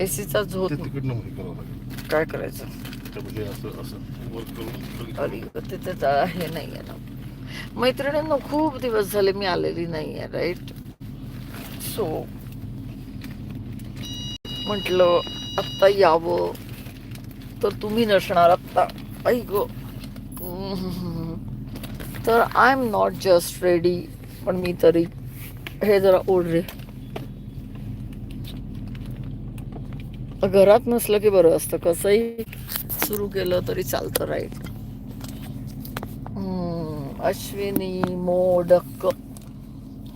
एसीचाच होत ते. तिकडनं हे करावं लागेल. काय करायचं? त्यामध्ये असं असं करून तिथे जा- हे नाही आहे ना. मैत्रिणींना खूप दिवस झाले मी आलेली नाही आहे राईट सो म्हटलं आत्ता यावं. तर तुम्ही नसणार आत्ता. आई गो. तर I am not just ready पण मी तरी हे जरा ओढरे घरात नसलं की बरं असतं. कसंही सुरू केलं तरी चालतं राईट अश्विनी मोडक.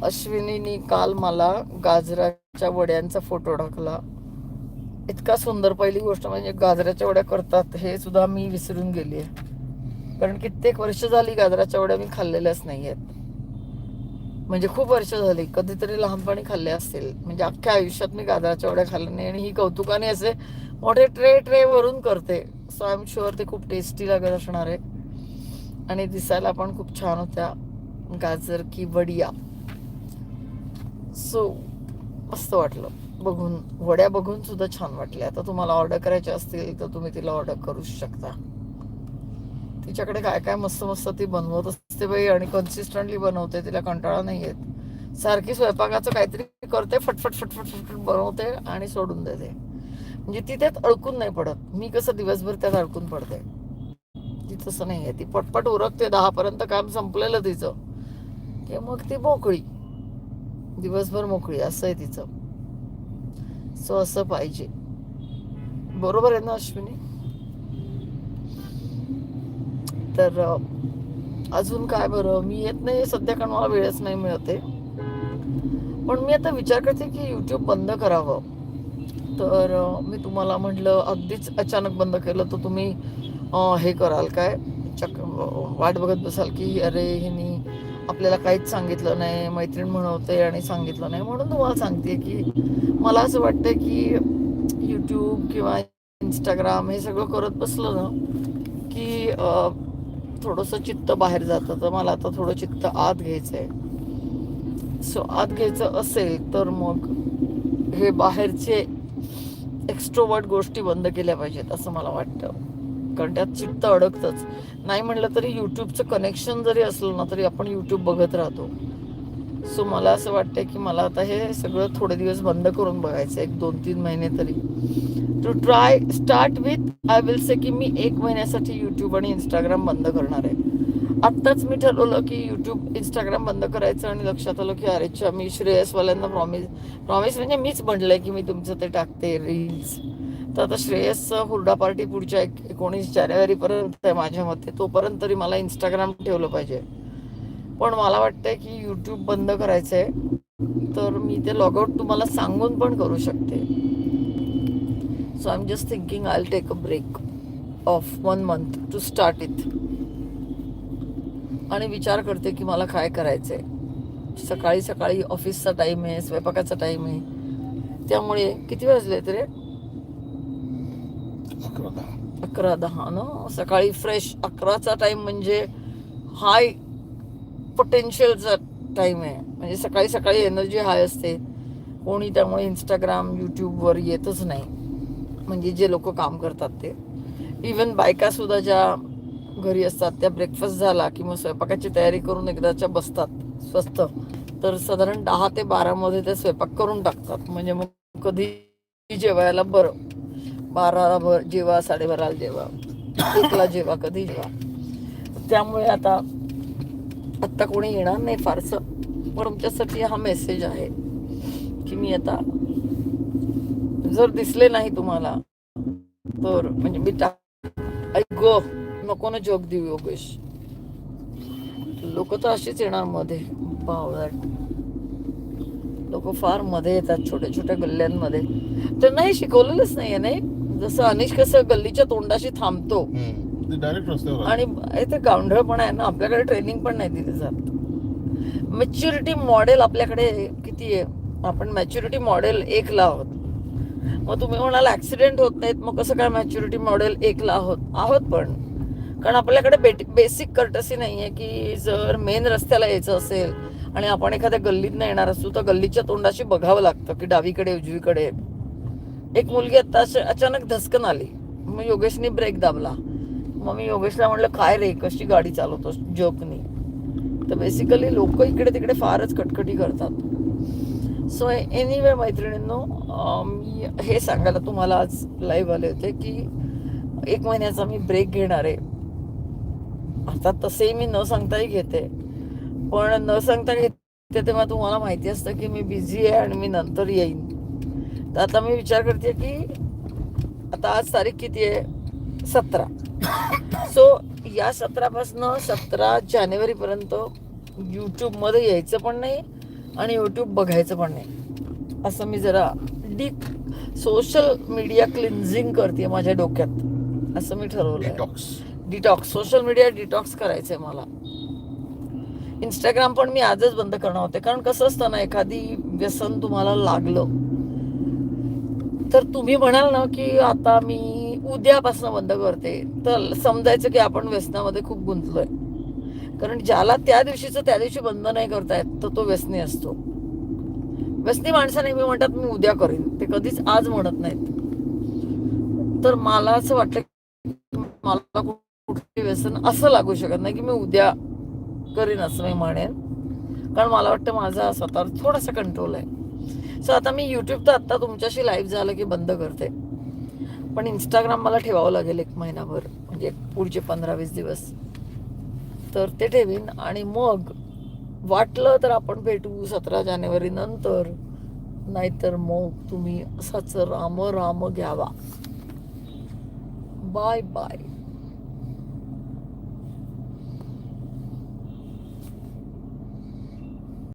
अश्विनीनी काल मला गाजराच्या वड्यांचा फोटो टाकला. इतका सुंदर पहिली गोष्ट म्हणजे गाजराच्या वड्या करतात हे सुद्धा मी विसरून गेली आहे कारण कित्येक वर्ष झाली गाजराच्या वड्या मी खाल्लेल्याच नाही आहेत म्हणजे खूप वर्ष झाली कधीतरी लहानपणी खाल्ले असतील. म्हणजे अख्ख्या आयुष्यात मी गाजराच्या वड्या खाल्ल्या नाही आणि ही कौतुकाने असे मोठे ट्रे ट्रे वरून करते. सो आय एम शुअर ते खूप टेस्टी लागत असणार आहे. आणि दिसायला पण खूप छान होत्या गाजर की वडिया. सो मस्त वाटलं. बघून वड्या बघून सुद्धा छान वाटल्या. आता तुम्हाला ऑर्डर करायच्या असतील तर तुम्ही तिला ऑर्डर करू शकता. तिच्याकडे काय काय मस्त मस्त ती बनवत असते बाई आणि कन्सिस्टंटली बनवते तिला कंटाळा नाही येत. सारखी स्वयंपाकाचं काहीतरी करते फटफट फटफट फटफट बनवते आणि सोडून देते. म्हणजे ती त्यात अडकून नाही पडत. मी कसं दिवसभर त्यात अडकून पडते. ती तसं नाही आहे. ती पटपट उरकते. दहा पर्यंत काम संपलेलं तिचं. की मग ती मोकळी. दिवसभर मोकळी. असं आहे तिचं. सो असं पाहिजे. बरोबर आहे ना अश्विनी? तर अजून काय बरं? मी येत नाही सध्या कारण मला वेळच नाही मिळते. पण मी आता विचार करते की यूट्यूब बंद करावं. तर मी तुम्हाला म्हटलं अगदीच अचानक बंद केलं तर तुम्ही हे कराल काय? चक वाट बघत बसाल की अरे हिनी आपल्याला काहीच सांगितलं नाही मैत्रीण म्हणवते आणि सांगितलं नाही. म्हणून तुम्हाला सांगते की मला असं वाटतं की यूट्यूब किंवा इंस्टाग्राम हे सगळं करत बसलं ना की थोडंसं चित्त बाहेर जातं तर मला आता थोडं चित्त आत घ्यायचं आहे सो आत घ्यायचं असेल तर मग हे बाहेरचे एक्स्ट्रोवर्ट गोष्टी बंद केल्या पाहिजेत असं मला वाटतं. कारण त्यात चित्त अडकतंच. नाही म्हटलं तरी यूट्यूबचं कनेक्शन जरी असलं ना तरी आपण यूट्यूब बघत राहतो. सो मला असं वाटतं की मला आता हे सगळं थोडे दिवस बंद करून बघायचं एक दोन तीन महिने तरी. To try start with I will say की मी एक महिन्यासाठी यूट्यूब आणि इंस्टाग्राम बंद करणार आहे. आत्ताच मी ठरवलं की यूट्यूब इंस्टाग्राम बंद करायचं आणि लक्षात आलं की अरेच्छा मी श्रेयसवाल्यांना प्रॉमिस प्रॉमिस म्हणजे मीच म्हटलंय की मी तुमचं ते टाकते रील्स तर आता श्रेयस हुरडा पार्टी पुढच्या एक एकोणीस जानेवारीपर्यंत आहे माझ्या मते तोपर्यंत तरी मला इंस्टाग्राम ठेवलं पाहिजे. पण मला वाटतंय की यूट्यूब बंद करायचं आहे तर मी ते लॉगआउट तुम्हाला सांगून पण करू शकते. So I am just thinking I take a break of one month to start इथ आणि विचार करते की मला काय करायचं आहे सकाळी सकाळी ऑफिसचा टाईम आहे स्वयंपाकाचा टाईम आहे. त्यामुळे किती वाजले तरी अकरा दहा ना? सकाळी फ्रेश अकराचा टाइम म्हणजे हाय पोटेन्शियलचा टाइम आहे. म्हणजे सकाळी सकाळी एनर्जी हाय असते. कोणी त्यामुळे इंस्टाग्राम यूट्यूबवर येतच नाही. म्हणजे जे लोक काम करतात ते. इवन बायका सुद्धा ज्या घरी असतात त्या ब्रेकफास्ट झाला की मग स्वयंपाकाची तयारी करून एकदाच्या बसतात स्वस्त तर साधारण दहा ते बारामध्ये ते स्वयंपाक करून टाकतात. म्हणजे मग कधी जेवायला बरं. बाराला भर जेवा साडेबाराला जेवा एकला जेवा कधी जेवा. त्यामुळे आता आत्ता कोणी येणार नाही फारसं. पण तुमच्यासाठी हा मेसेज आहे की मी आता जर दिसले नाही तुम्हाला तर म्हणजे मी गो नको ना जोक देऊ योगेश? लोक तर अशीच येणार मध्ये बावळट. लोक फारमध्ये येतात छोट्या छोट्या गल्ल्यांमध्ये. त्यांना हे शिकवलेलंच नाहीये नाही? जसं अनिश कसं गल्लीच्या तोंडाशी थांबतो. डायरेक्ट. आणि गावंढळ पण आहे ना आपल्याकडे ट्रेनिंग पण नाही दिली जात. मॅच्युरिटी मॉडेल आपल्याकडे किती आहे? आपण मॅच्युरिटी मॉडेल एक ला आहोत मग तुम्ही म्हणाल ऍक्सिडेंट होत नाहीत मग कसं काय मॅच्युरिटी मॉडेल एकला आहोत? आहोत पण. कारण आपल्याकडे बेसिक कर्टसी नाही आहे की जर मेन रस्त्याला यायचं असेल आणि आपण एखाद्या गल्लीतनं येणार असू तर गल्लीच्या तोंडाशी बघावं लागतं की डावीकडे उजवीकडे. एक मुलगी आता अचानक धसकन आली. मग योगेशने ब्रेक दाबला. मग मी योगेशला म्हणलं काय रे कशी गाडी चालवतोस? जोकनी तर बेसिकली लोक इकडे तिकडे फारच कटकटी करतात. सो एनिवे मैत्रिणींनो मी हे सांगायला तुम्हाला आज लाईव्ह आले होते की एक महिन्याचा मी ब्रेक घेणार आहे. आता तसे मी न सांगताही घेते. पण न सांगता घेते तेव्हा तुम्हाला माहिती असतं की मी बिझी आहे आणि मी नंतर येईन. तर आता मी विचार करते की आता आज तारीख किती आहे? सतरा. सो या सतरापासनं सतरा जानेवारीपर्यंत यूट्यूबमध्ये यायचं पण नाही. आणि यूट्यूब बघायचं पण नाही. असं मी जरा डीप सोशल मीडिया क्लिन्झिंग करते माझ्या डोक्यात. असं मी ठरवलं detox detox social media detox करायचंय मला. इंस्टाग्राम पण मी आजच बंद करणार होते. कारण कसं असतं ना एखादी व्यसन तुम्हाला लागलं. तर तुम्ही म्हणाल ना की आता मी उद्यापासून बंद करते. तर समजायचं की आपण व्यसनामध्ये खूप गुंतलोय. कारण ज्याला त्या दिवशीचं त्या दिवशी बंद नाही करतायत तर तो व्यसनी असतो. व्यसनी माणसं नेहमी म्हणतात मी उद्या करीन. ते कधीच आज म्हणत नाहीत. तर मला असं वाटतं की मला कुठे व्यसन असं लागू शकत नाही की मी उद्या करीन असं मी म्हणेन. कारण मला वाटतं माझा स्वतःवर थोडासा कंट्रोल आहे. सो आता मी यूट्यूब तर आत्ता तुमच्याशी लाईव्ह झालं की बंद करते. पण इंस्टाग्राम मला ठेवावं लागेल एक महिनाभर म्हणजे पुढचे पंधरा वीस दिवस. तर ते ठेवीन आणि मग वाटलं तर आपण भेटू सतरा जानेवारी नंतर. नाहीतर मग तुम्ही असाच राम राम घ्यावा. Bye bye.